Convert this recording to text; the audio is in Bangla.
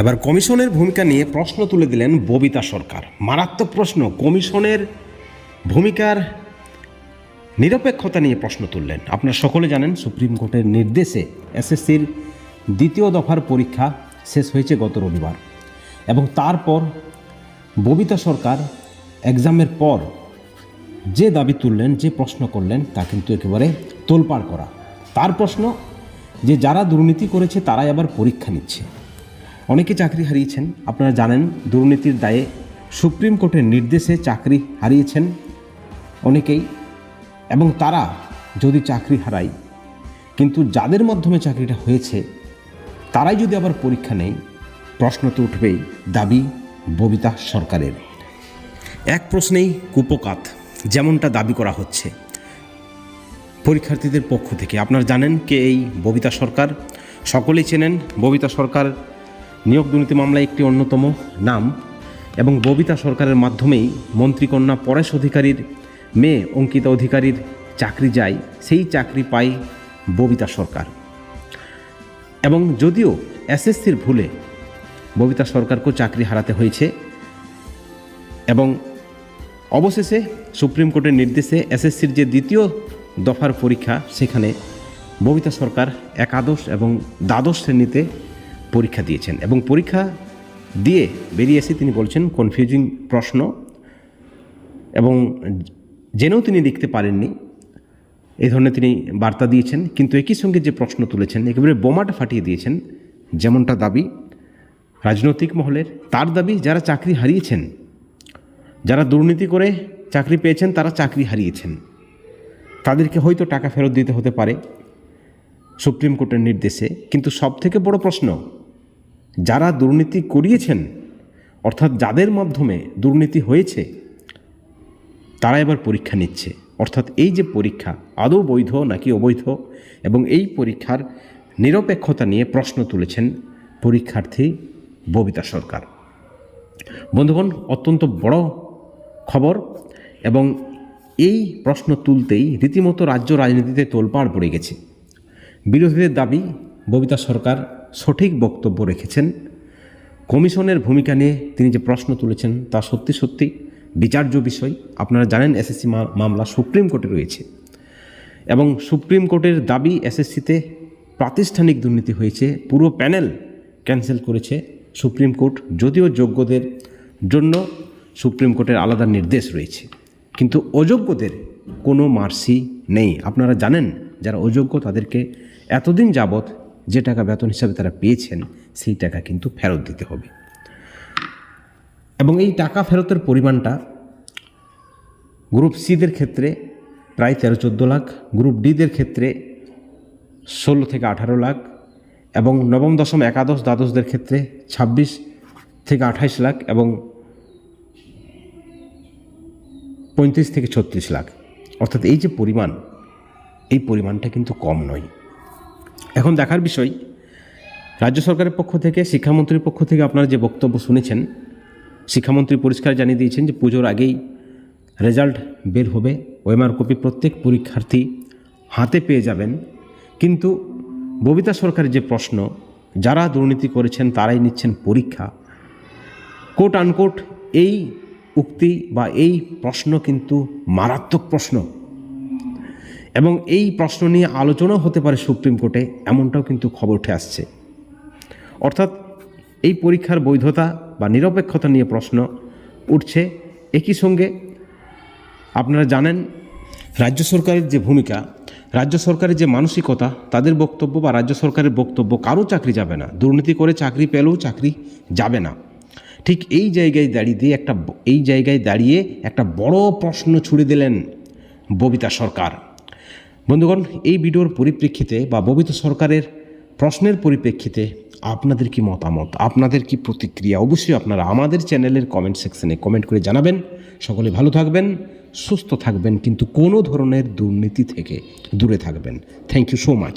এবার কমিশনের ভূমিকা নিয়ে প্রশ্ন তুলে দিলেন ববিতা সরকার। মারাত্মক প্রশ্ন, কমিশনের ভূমিকার নিরপেক্ষতা নিয়ে প্রশ্ন তুললেন। আপনারা সকলে জানেন, সুপ্রিম কোর্টের নির্দেশে এসএসসির দ্বিতীয় দফার পরীক্ষা শেষ হয়েছে গত রবিবার এবং তারপর ববিতা সরকার এক্সামের পর যে দাবি তুললেন, যে প্রশ্ন করলেন, তা কিন্তু একেবারে তোলপাড় করা। তার প্রশ্ন, যে যারা দুর্নীতি করেছে, তারাই আবার পরীক্ষা নিচ্ছে। অনেকে চাকরি হারিয়েছেন। আপনারা জানেন, দুর্নীতির দায়ে সুপ্রিম কোর্টের নির্দেশে চাকরি হারিয়েছেন অনেকেই, এবং তারা যদি চাকরি হারায়, কিন্তু যাদের মাধ্যমে চাকরিটা হয়েছে, তারাই যদি আবার পরীক্ষা নেই প্রশ্ন তো উঠবেই, দাবি ববিতা সরকারের। এক প্রশ্নেই কুপকাত, যেমনটা দাবি করা হচ্ছে। পরীক্ষার্থীদের পক্ষ থেকে, আপনারা জানেন কে এই ববিতা সরকার? সকলেই চেনেন ববিতা সরকার নিয়োগ দুর্নীতি মামলায় একটি অন্যতম নাম এবং ববিতা সরকারের মাধ্যমেই মন্ত্রীকন্যা পরেশ অধিকারীর, মেয়ে অঙ্কিতা অধিকারীর চাকরি যায়, সেই চাকরি পায় ববিতা সরকার। এবং যদিও এসএসসির ভুলে ববিতা সরকারকেও চাকরি হারাতে হয়েছে এবং অবশেষে সুপ্রিম কোর্টের নির্দেশে এসএসসির যে দ্বিতীয় দফার পরীক্ষা, সেখানে ববিতা সরকার একাদশ এবং দ্বাদশ শ্রেণীতে পরীক্ষা দিয়েছেন এবং পরীক্ষা দিয়ে বেরিয়ে এসে তিনি বলছেন কনফিউজিং প্রশ্ন। এবং জেনেও তিনি লিখতে পারেননি। এই ধরনের তিনি বার্তা দিয়েছেন, কিন্তু একই সঙ্গে যে প্রশ্ন তুলেছেন, একেবারে বোমাটা ফাটিয়ে দিয়েছেন, যেমনটা দাবি রাজনৈতিক মহলের, তার দাবি যারা চাকরি হারিয়েছেন, যারা দুর্নীতি করে চাকরি পেয়েছেন, তারা চাকরি হারিয়েছেন। তাদেরকে হয়তো টাকা ফেরত দিতে হতে পারে। সুপ্রিম কোর্টের নির্দেশে। কিন্তু সবথেকে বড় প্রশ্ন, যারা দুর্নীতি করিয়েছেন, অর্থাৎ যাদের মাধ্যমে দুর্নীতি হয়েছে, তারা এবার পরীক্ষা নিচ্ছে। অর্থাৎ এই যে পরীক্ষা, আদৌ বৈধ নাকি অবৈধ, এবং এই পরীক্ষার নিরপেক্ষতা নিয়ে প্রশ্ন তুলেছেন পরীক্ষার্থী ববিতা সরকার। বন্ধুগণ, অত্যন্ত বড় খবর, এবং এই প্রশ্ন তুলতেই রীতিমতো রাজ্য রাজনীতিতে তোলপাড় পড়ে গেছে। বিরোধীদের দাবি, ববিতা সরকার সঠিক বক্তব্য রেখেছেন। কমিশনের ভূমিকা নিয়ে তিনি যে প্রশ্ন তুলেছেন তা সত্যি সত্যি বিচার্য বিষয়। আপনারা জানেন এসএসসি মামলা সুপ্রিম কোর্টে রয়েছে এবং সুপ্রিম কোর্টের দাবি এসএসসিতে প্রাতিষ্ঠানিক দুর্নীতি হয়েছে। পুরো প্যানেল ক্যান্সেল করেছে সুপ্রিম কোর্ট, যদিও যোগ্যদের জন্য সুপ্রিম কোর্টের আলাদা নির্দেশ রয়েছে। কিন্তু অযোগ্যদের কোনো মার্সি নেই। আপনারা জানেন যারা অযোগ্য তাদেরকে এতদিন যাবৎ যে টাকা বেতন হিসাবে তারা পেয়েছেন, সেই টাকা কিন্তু ফেরত দিতে হবে। এবং এই টাকা ফেরতের পরিমাণটা গ্রুপ সিদের ক্ষেত্রে প্রায় তেরো চোদ্দ লাখ, গ্রুপ ডিদের ক্ষেত্রে ষোলো থেকে আঠারো লাখ এবং নবম, দশম, একাদশ, দ্বাদশদের ক্ষেত্রে ছাব্বিশ থেকে আঠাইশ লাখ এবং পঁয়ত্রিশ থেকে ছত্রিশ লাখ। অর্থাৎ এই যে পরিমাণ এই পরিমাণটা কিন্তু কম নয়। এখন দেখার বিষয়, রাজ্য সরকারের পক্ষ থেকে, শিক্ষামন্ত্রীর পক্ষ থেকে আপনারা যে বক্তব্য শুনেছেন, শিক্ষামন্ত্রী পরিষ্কার জানিয়ে দিয়েছেন যে পুজোর আগেই রেজাল্ট বের হবে, ওএমআর কপি প্রত্যেক পরীক্ষার্থী হাতে পেয়ে যাবেন। কিন্তু ববিতা সরকারের যে প্রশ্ন, যারা দুর্নীতি করেছেন তারাই নিচ্ছেন পরীক্ষা। কোট আনকোট এই উক্তি বা এই প্রশ্ন কিন্তু মারাত্মক প্রশ্ন। এবং এই প্রশ্ন নিয়ে আলোচনাও হতে পারে সুপ্রিম কোর্টে, এমনটাও কিন্তু খবর উঠে আসছে। অর্থাৎ এই পরীক্ষার বৈধতা বা নিরপেক্ষতা নিয়ে প্রশ্ন উঠছে। একই সঙ্গে আপনারা জানেন, রাজ্য সরকারের যে ভূমিকা, রাজ্য সরকারের যে মানসিকতা, তাদের বক্তব্য বা রাজ্য সরকারের বক্তব্য কারও চাকরি যাবে না। দুর্নীতি করে চাকরি পেলেও চাকরি যাবে না। ঠিক এই জায়গায় দাঁড়িয়ে দিয়ে একটা এই জায়গায় দাঁড়িয়ে একটা বড় প্রশ্ন ছুড়ে দিলেন ববিতা সরকার। বন্ধুগণ, এই ভিডিওর পরিপ্রেক্ষিতে বা ববিত সরকারের প্রশ্নের পরিপ্রেক্ষিতে আপনাদের কি মতামত? আপনাদের কি প্রতিক্রিয়া? অবশ্যই আপনারা আমাদের চ্যানেলের কমেন্ট সেকশনে কমেন্ট করে জানাবেন। সকলে ভালো থাকবেন, সুস্থ থাকবেন, কিন্তু কোনো ধরনের দুর্নীতি থেকে দূরে থাকবেন। Thank you so much